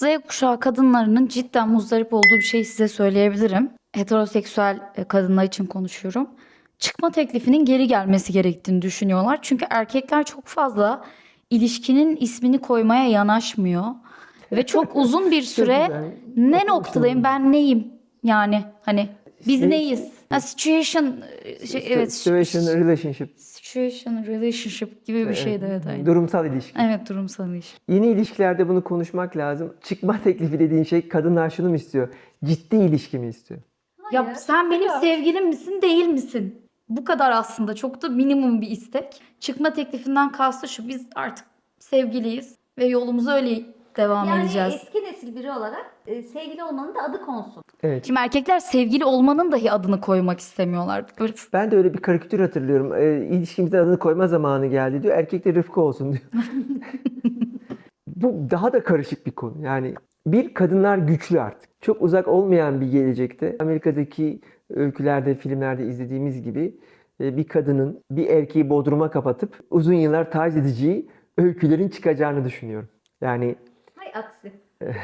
Z kuşağı kadınlarının cidden muzdarip olduğu bir şey size söyleyebilirim. Heteroseksüel e, kadınlar için konuşuyorum. Çıkma teklifinin geri gelmesi gerektiğini düşünüyorlar. Çünkü erkekler çok fazla ilişkinin ismini koymaya yanaşmıyor. Ve çok uzun bir süre ne noktadayım ben neyim yani hani biz Şey- neyiz? Ha, situation e, şey, evet Situation, relationship. situation relationship gibi bir şeydi evet aynen. Durumsal ilişki. Evet durumsal ilişki. Yeni ilişkilerde bunu konuşmak lazım. Çıkma teklifi dediğin şey kadınlar şunu mu istiyor? Ciddi ilişki mi istiyor? Ya sen benim sevgilim misin değil misin? Bu kadar aslında çok da minimum bir istek. Çıkma teklifinden kastı şu biz artık sevgiliyiz ve yolumuza öyle devam Yani edeceğiz. eski nesil biri olarak e, sevgili olmanın da adı konsun. Evet. Şimdi erkekler sevgili olmanın dahi adını koymak istemiyorlar. Böyle Ben de öyle bir karikatür hatırlıyorum. E, ilişkimizin adını koyma zamanı geldi diyor. Erkek de Rıfkı olsun diyor. Bu daha da karışık bir konu. Yani bir kadınlar güçlü artık. Çok uzak olmayan bir gelecekte Amerika'daki öykülerde, filmlerde izlediğimiz gibi e, bir kadının bir erkeği bodruma kapatıp uzun yıllar taciz edeceği öykülerin çıkacağını düşünüyorum. Yani aksi.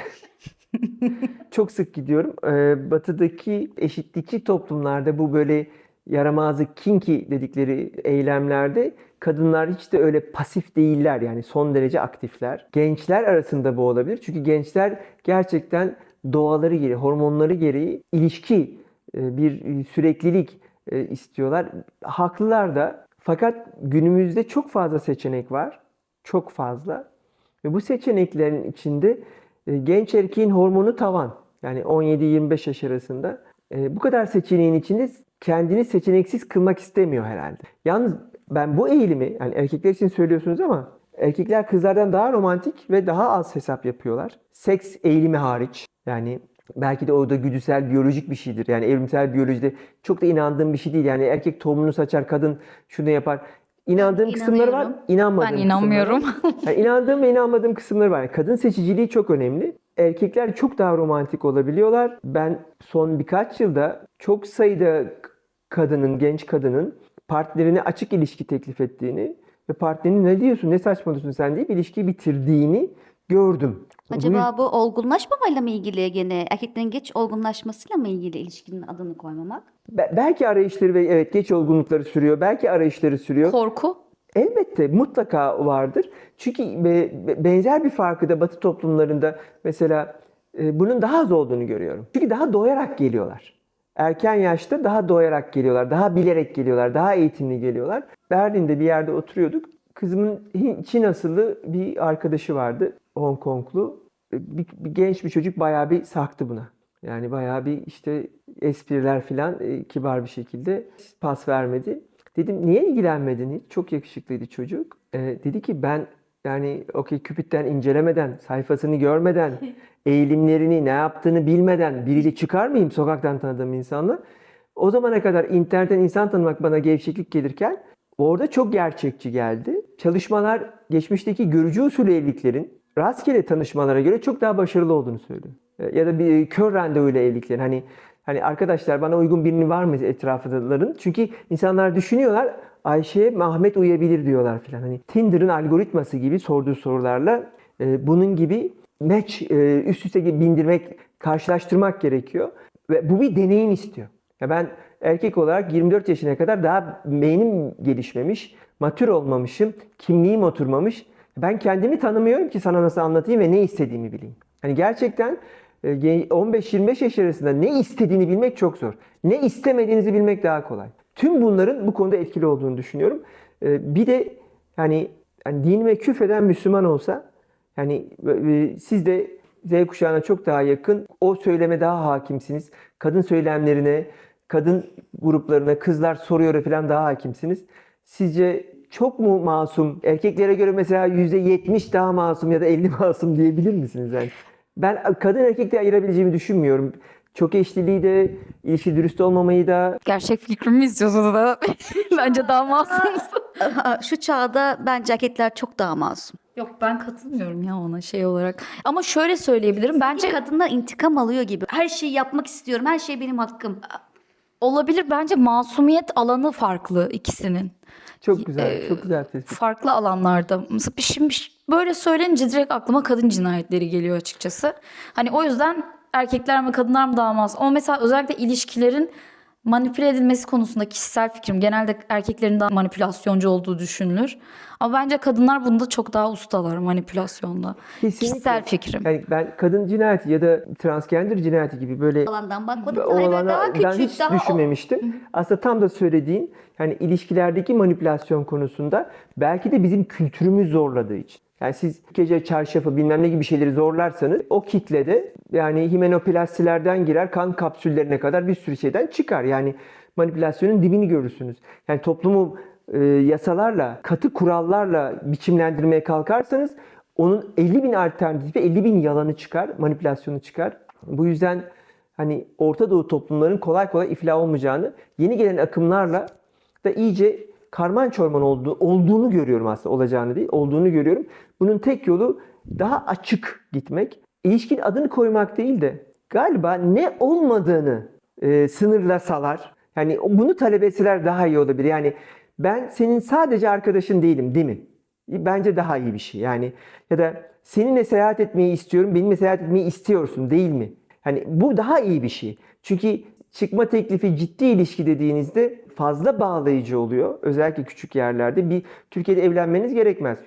çok sık gidiyorum. Ee, batı'daki eşitlikçi toplumlarda bu böyle yaramazlık kinky dedikleri eylemlerde kadınlar hiç de öyle pasif değiller yani son derece aktifler. Gençler arasında bu olabilir. Çünkü gençler gerçekten doğaları gereği, hormonları gereği ilişki, e, bir süreklilik e, istiyorlar. Haklılar da. Fakat günümüzde çok fazla seçenek var. Çok fazla. Ve bu seçeneklerin içinde e, genç erkeğin hormonu tavan. Yani 17-25 yaş arasında. E, bu kadar seçeneğin içinde kendini seçeneksiz kılmak istemiyor herhalde. Yalnız ben bu eğilimi, yani erkekler için söylüyorsunuz ama erkekler kızlardan daha romantik ve daha az hesap yapıyorlar. Seks eğilimi hariç. Yani belki de o da güdüsel, biyolojik bir şeydir. Yani evrimsel biyolojide çok da inandığım bir şey değil. Yani erkek tohumunu saçar, kadın şunu yapar. İnandığım kısımları var, inanmadığım ben inanmıyorum. Yani inandığım ve inanmadığım kısımları var. Yani kadın seçiciliği çok önemli. Erkekler çok daha romantik olabiliyorlar. Ben son birkaç yılda çok sayıda kadının, genç kadının partnerine açık ilişki teklif ettiğini ve partnerinin ne diyorsun, ne saçmalıyorsun sen deyip ilişkiyi bitirdiğini gördüm. Acaba bu olgunlaşmamayla mı ilgili gene erkeklerin geç olgunlaşmasıyla mı ilgili ilişkinin adını koymamak? Be- belki arayışları ve evet geç olgunlukları sürüyor. Belki arayışları sürüyor. Korku. Elbette mutlaka vardır. Çünkü be- be- benzer bir farkı da Batı toplumlarında mesela e, bunun daha az olduğunu görüyorum. Çünkü daha doyarak geliyorlar. Erken yaşta daha doyarak geliyorlar, daha bilerek geliyorlar, daha eğitimli geliyorlar. Berlin'de bir yerde oturuyorduk. Kızımın Çin asıllı bir arkadaşı vardı, Hong Konglu. E, Bir, bir genç bir çocuk bayağı bir sarktı buna. Yani bayağı bir işte espriler filan e, kibar bir şekilde pas vermedi. Dedim niye ilgilenmedin hiç? Çok yakışıklıydı çocuk. E, dedi ki ben yani okey Cupid'den incelemeden, sayfasını görmeden, eğilimlerini, ne yaptığını bilmeden biriyle çıkar mıyım sokaktan tanıdığım insanla? O zamana kadar internetten insan tanımak bana gevşeklik gelirken orada çok gerçekçi geldi. Çalışmalar geçmişteki görücü usulü evliliklerin rastgele tanışmalara göre çok daha başarılı olduğunu söylüyor. E, Ya da bir kör randevuyla evliliklerin hani hani arkadaşlar bana uygun birini var mı etrafındaların? Çünkü insanlar düşünüyorlar Ayşe'ye Mahmet uyabilir diyorlar filan. Hani Tinder'ın algoritması gibi sorduğu sorularla e, bunun gibi match e, üst üste bindirmek, karşılaştırmak gerekiyor. Ve bu bir deneyim istiyor. Ya ben erkek olarak 24 yaşına kadar daha beynim gelişmemiş, matür olmamışım, kimliğim oturmamış. Ben kendimi tanımıyorum ki sana nasıl anlatayım ve ne istediğimi bileyim. Hani gerçekten e, 15-25 yaş arasında ne istediğini bilmek çok zor. Ne istemediğinizi bilmek daha kolay. Tüm bunların bu konuda etkili olduğunu düşünüyorum. E, Bir de hani, hani dinime küfreden Müslüman olsa yani e, siz de Z kuşağına çok daha yakın, o söyleme daha hakimsiniz. Kadın söylemlerine, kadın gruplarına, kızlar soruyor falan daha hakimsiniz. Sizce çok mu masum? Erkeklere göre mesela %70 daha masum ya da 50 masum diyebilir misiniz? Yani ben kadın erkek de ayırabileceğimi düşünmüyorum. Çok eşliliği de, ilişki dürüst olmamayı da Gerçek fikrimi istiyorsunuz da bence daha masumuz. Şu çağda bence erkekler çok daha masum. Yok ben katılmıyorum ya ona şey olarak. Ama şöyle söyleyebilirim. Bence Bence kadınlar intikam alıyor gibi. Her şeyi yapmak istiyorum. Her şey benim hakkım. Olabilir. Bence masumiyet alanı farklı ikisinin. Çok güzel, Ee, çok güzel tespit. farklı alanlarda. Mesela şimdi böyle söylenince direkt aklıma kadın cinayetleri geliyor açıkçası. Hani o yüzden erkekler mi kadınlar mı daha az? Ama mesela özellikle ilişkilerin manipüle edilmesi konusunda kişisel fikrim. Genelde erkeklerin daha manipülasyoncu olduğu düşünülür. Ama bence kadınlar bunda çok daha ustalar manipülasyonda. Kesinlikle. Kişisel fikrim. Yani ben kadın cinayeti ya da transgender cinayeti gibi böyle alandan bakmadım. o alana daha ben küçük, hiç daha düşünmemiştim. Aslında tam da söylediğin yani ilişkilerdeki manipülasyon konusunda belki de bizim kültürümüz zorladığı için. Yani siz gece çarşafı bilmem ne gibi şeyleri zorlarsanız o kitlede yani himenoplastilerden girer kan kapsüllerine kadar bir sürü şeyden çıkar. Yani manipülasyonun dibini görürsünüz. Yani toplumu e, yasalarla, katı kurallarla biçimlendirmeye kalkarsanız onun 50 bin alternatifi, 50 bin yalanı çıkar, manipülasyonu çıkar. Bu yüzden hani Orta Doğu toplumların kolay kolay iflah olmayacağını, yeni gelen akımlarla da iyice karman çorman olduğu, olduğunu görüyorum aslında olacağını değil, olduğunu görüyorum. Bunun tek yolu daha açık gitmek. İlişkin adını koymak değil de galiba ne olmadığını e, sınırlasalar, yani bunu talep etseler daha iyi olabilir. Yani ben senin sadece arkadaşın değilim değil mi? Bence daha iyi bir şey. Yani ya da seninle seyahat etmeyi istiyorum, benimle seyahat etmeyi istiyorsun değil mi? Hani bu daha iyi bir şey. Çünkü çıkma teklifi ciddi ilişki dediğinizde fazla bağlayıcı oluyor. Özellikle küçük yerlerde. Bir Türkiye'de evlenmeniz gerekmez.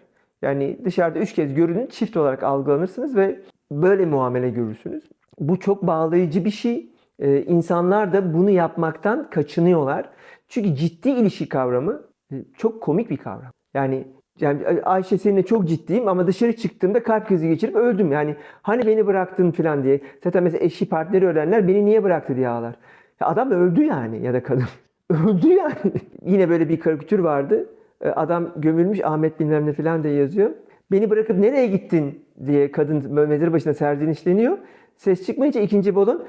Yani dışarıda üç kez görünün, çift olarak algılanırsınız ve böyle muamele görürsünüz. Bu çok bağlayıcı bir şey. Ee, insanlar da bunu yapmaktan kaçınıyorlar. Çünkü ciddi ilişki kavramı e, çok komik bir kavram. Yani yani Ayşe seninle çok ciddiyim ama dışarı çıktığımda kalp krizi geçirip öldüm. Yani hani beni bıraktın falan diye. Zaten mesela eşi partneri ölenler beni niye bıraktı diye ağlar. Ya adam öldü yani ya da kadın. Öldü yani. Yine böyle bir karikatür vardı. Ee, Adam gömülmüş Ahmet bilmem ne falan diye yazıyor. Beni bırakıp nereye gittin diye kadın mezar başına serzenişleniyor. Ses çıkmayınca ikinci bolun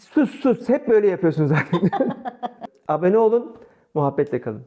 sus sus hep böyle yapıyorsun zaten. Abone olun, muhabbetle kalın.